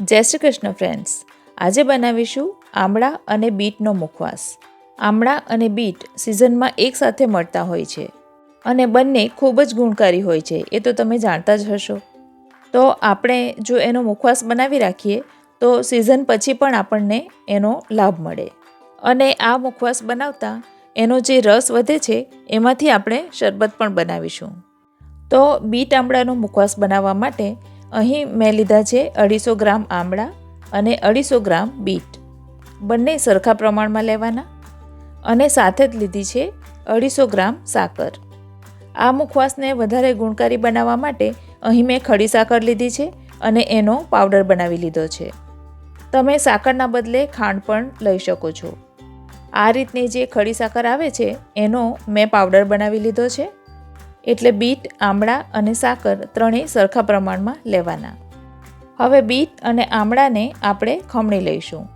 જય શ્રી કૃષ્ણ ફ્રેન્ડ્સ આજે બનાવીશું આમળા અને બીટનો મુખવાસ. આમળા અને બીટ સિઝનમાં એકસાથે મળતા હોય છે અને બંને ખૂબ જ ગુણકારી હોય છે, એ તો તમે જાણતા જ હશો. તો આપણે જો એનો મુખવાસ બનાવી રાખીએ, તો સિઝન પછી પણ આપણને એનો લાભ મળે. અને આ મુખવાસ બનાવતા એનો જે રસ વધે છે, એમાંથી આપણે શરબત પણ બનાવીશું. તો બીટ આમળાનો મુખવાસ બનાવવા માટે અહીં મેં લીધા છે અઢીસો ગ્રામ આમળા અને અઢીસો ગ્રામ બીટ. બંને સરખા પ્રમાણમાં લેવાના અને સાથે જ લીધી છે અઢીસો ગ્રામ સાકર. આ મુખવાસને વધારે ગુણકારી બનાવવા માટે અહીં મેં ખડી સાકર લીધી છે અને એનો પાવડર બનાવી લીધો છે. તમે સાકરના બદલે ખાંડ પણ લઈ શકો છો. આ રીતની જે ખડી સાકર આવે છે, એનો મેં પાવડર બનાવી લીધો છે. એટલે બીટ, આમળા અને સાકર ત્રણેય સરખા પ્રમાણમાં લેવાના. હવે બીટ અને આમળાને આપણે ખમણી લઈશું.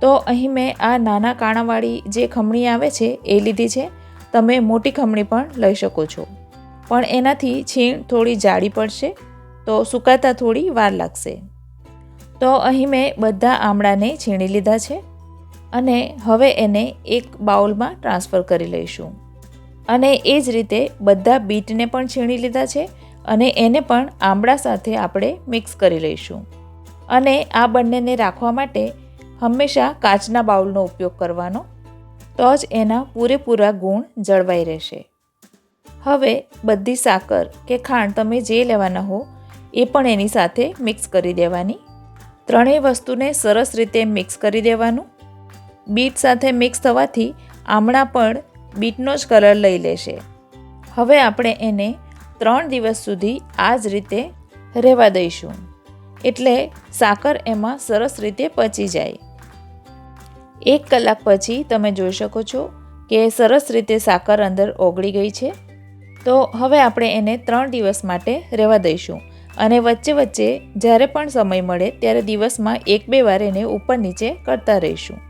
તો અહીં મેં આ નાના કાણાવાળી જે ખમણી આવે છે, એ લીધી છે. તમે મોટી ખમણી પણ લઈ શકો છો. પણ એનાથી છીણ થોડી જાડી પડશે, તો સુકાતા થોડી વાર લાગશે. તો અહીં મેં બધા આમળાને છીણી લીધા છે. અને હવે એને એક બાઉલમાં ટ્રાન્સફર કરી લઈશું. અને એ જ રીતે બધા બીટને પણ છીણી લીધા છે અને એને પણ આંબળા સાથે આપણે મિક્સ કરી લઈશું. અને આ બંનેને રાખવા માટે હંમેશા કાચના બાઉલનો ઉપયોગ કરવાનો, તો જ એના પૂરેપૂરા ગુણ જળવાઈ રહેશે. હવે બધી સાકર કે ખાંડ તમે જે લેવાના હો, એ પણ એની સાથે મિક્સ કરી દેવાની. ત્રણેય વસ્તુને સરસ રીતે મિક્સ કરી દેવાનું. બીટ સાથે મિક્સ થવાથી આમળા પણ બીટનો જ કલર લઈ લેશે. હવે આપણે એને ત્રણ દિવસ સુધી આ જ રીતે રહેવા દઈશું. એટલે સાકર એમાં સરસ રીતે પચી જાય. એક કલાક પછી તમે જોઈ શકો છો કે સરસ રીતે સાકર અંદર ઓગળી ગઈ છે. તો હવે આપણે એને ત્રણ દિવસ માટે રહેવા દઈશું. અને વચ્ચે વચ્ચે જ્યારે પણ સમય મળે ત્યારે દિવસમાં એક બે વાર એને ઉપર નીચે કરતા રહીશું.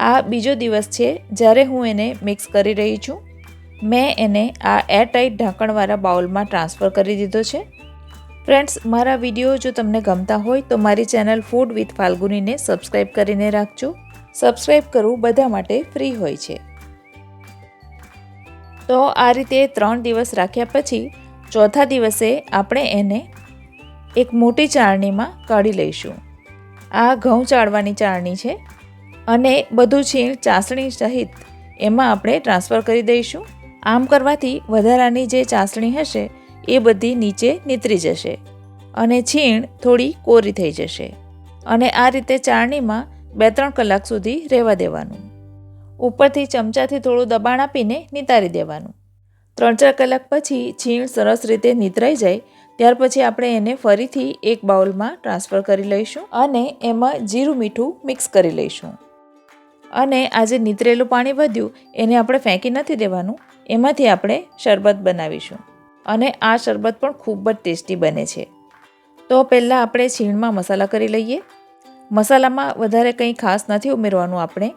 આ બીજો દિવસ છે જ્યારે હું એને મિક્સ કરી રહી છું. મેં એને આ એરટાઈટ ઢાંકણવાળા બાઉલમાં ટ્રાન્સફર કરી દીધો છે. ફ્રેન્ડ્સ, મારા વીડિયો જો તમને ગમતા હોય તો મારી ચેનલ ફૂડ વિથ ફાલ્ગુનીને સબસ્ક્રાઈબ કરીને રાખજો. સબસ્ક્રાઈબ કરવું બધા માટે ફ્રી હોય છે. તો આ રીતે ત્રણ દિવસ રાખ્યા પછી ચોથા દિવસે આપણે એને એક મોટી ચાળણીમાં કાઢી લઈશું. આ ઘઉં ચાળવાની ચાળણી છે. અને બધું છીણ ચાસણી સહિત એમાં આપણે ટ્રાન્સફર કરી દઈશું. આમ કરવાથી વધારાની જે ચાસણી હશે એ બધી નીચે નીતરી જશે અને છીણ થોડી કોરી થઈ જશે અને આ રીતે ચાળણીમાં બે ત્રણ કલાક સુધી રહેવા દેવાનું. ઉપરથી ચમચાથી થોડું દબાણ આપીને નિતારી દેવાનું. ત્રણ ચાર કલાક પછી છીણ સરસ રીતે નીતરાઈ જાય ત્યાર પછી આપણે એને ફરીથી એક બાઉલમાં ટ્રાન્સફર કરી લઈશું અને એમાં જીરું મીઠું મિક્સ કરી લઈશું. અને આ જે નીતરેલું પાણી વધ્યું, એને આપણે ફેંકી નથી દેવાનું. એમાંથી આપણે શરબત બનાવીશું. અને આ શરબત પણ ખૂબ જ ટેસ્ટી બને છે. તો પહેલાં આપણે છીણમાં મસાલા કરી લઈએ. મસાલામાં વધારે કંઈ ખાસ નથી ઉમેરવાનું આપણે.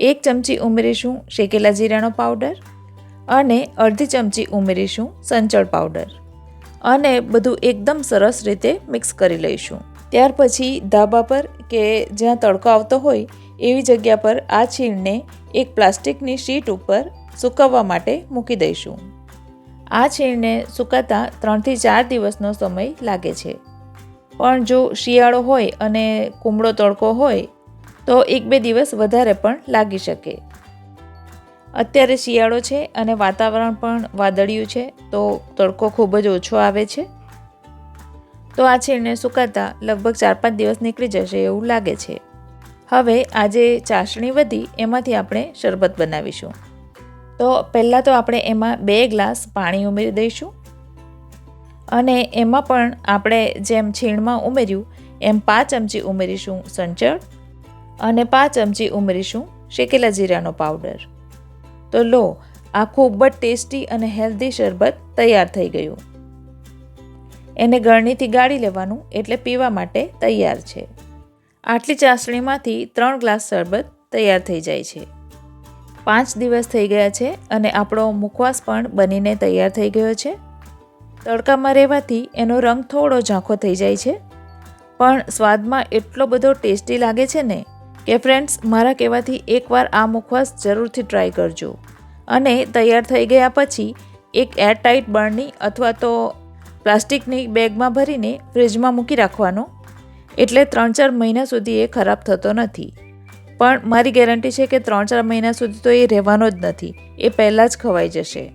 એક ચમચી ઉમેરીશું શેકેલા જીરાનો પાવડર અને અડધી ચમચી ઉમેરીશું સંચળ પાવડર. અને બધું એકદમ સરસ રીતે મિક્સ કરી લઈશું. ત્યાર પછી ધાબા પર કે જ્યાં તડકો આવતો હોય એવી જગ્યા પર આ છીણને એક પ્લાસ્ટિકની શીટ ઉપર સૂકવવા માટે મૂકી દઈશું. આ છીણને સુકાતા ત્રણથી ચાર દિવસનો સમય લાગે છે. પણ જો શિયાળો હોય અને કુમળો તડકો હોય, તો એક બે દિવસ વધારે પણ લાગી શકે. અત્યારે શિયાળો છે અને વાતાવરણ પણ વાદળિયું છે, તો તડકો ખૂબ જ ઓછો આવે છે. તો આ છીણને સુકાતા લગભગ ચાર પાંચ દિવસ નીકળી જશે એવું લાગે છે. હવે આજે ચાસણી વધી, એમાંથી આપણે શરબત બનાવીશું. તો પહેલાં તો આપણે એમાં બે ગ્લાસ પાણી ઉમેરી દઈશું. અને એમાં પણ આપણે જેમ છીણમાં ઉમેર્યું, એમ પાંચ ચમચી ઉમેરીશું સંચળ અને પાંચ ચમચી ઉમેરીશું શેકેલા જીરાનો પાવડર. તો લો, આ ખૂબ જ ટેસ્ટી અને હેલ્ધી શરબત તૈયાર થઈ ગયું. એને ગળણીથી ગાળી લેવાનું એટલે પીવા માટે તૈયાર છે. આટલી ચાસણીમાંથી ત્રણ ગ્લાસ શરબત તૈયાર થઈ જાય છે. પાંચ દિવસ થઈ ગયા છે અને આપણો મુખવાસ પણ બનીને તૈયાર થઈ ગયો છે. તડકામાં રહેવાથી એનો રંગ થોડો ઝાંખો થઈ જાય છે. પણ સ્વાદમાં એટલો બધો ટેસ્ટી લાગે છે ને કે ફ્રેન્ડ્સ, મારા કહેવાથી એકવાર આ મુખવાસ જરૂરથી ટ્રાય કરજો. અને તૈયાર થઈ ગયા પછી એક એરટાઇટ બળની અથવા તો પ્લાસ્ટિકની બેગમાં ભરીને ફ્રીજમાં મૂકી રાખવાનો એટલે ત્રણ ચાર મહિના સુધી એ ખરાબ થતો નથી. પણ મારી ગેરંટી છે કે ત્રણ ચાર મહિના સુધી તો એ રહેવાનો જ નથી. એ પહેલાં જ ખવાઈ જશે.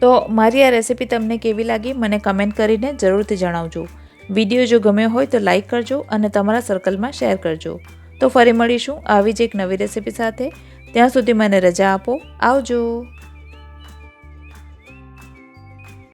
તો મારી આ રેસીપી તમને કેવી લાગી મને કમેન્ટ કરીને જરૂરથી જણાવજો. વીડિયો જો ગમ્યો હોય તો લાઈક કરજો અને તમારા સર્કલમાં શેર કરજો. તો ફરી મળીશું આવી જ એક નવી રેસિપી સાથે. ત્યાં સુધી મને રજા આપો. આવજો.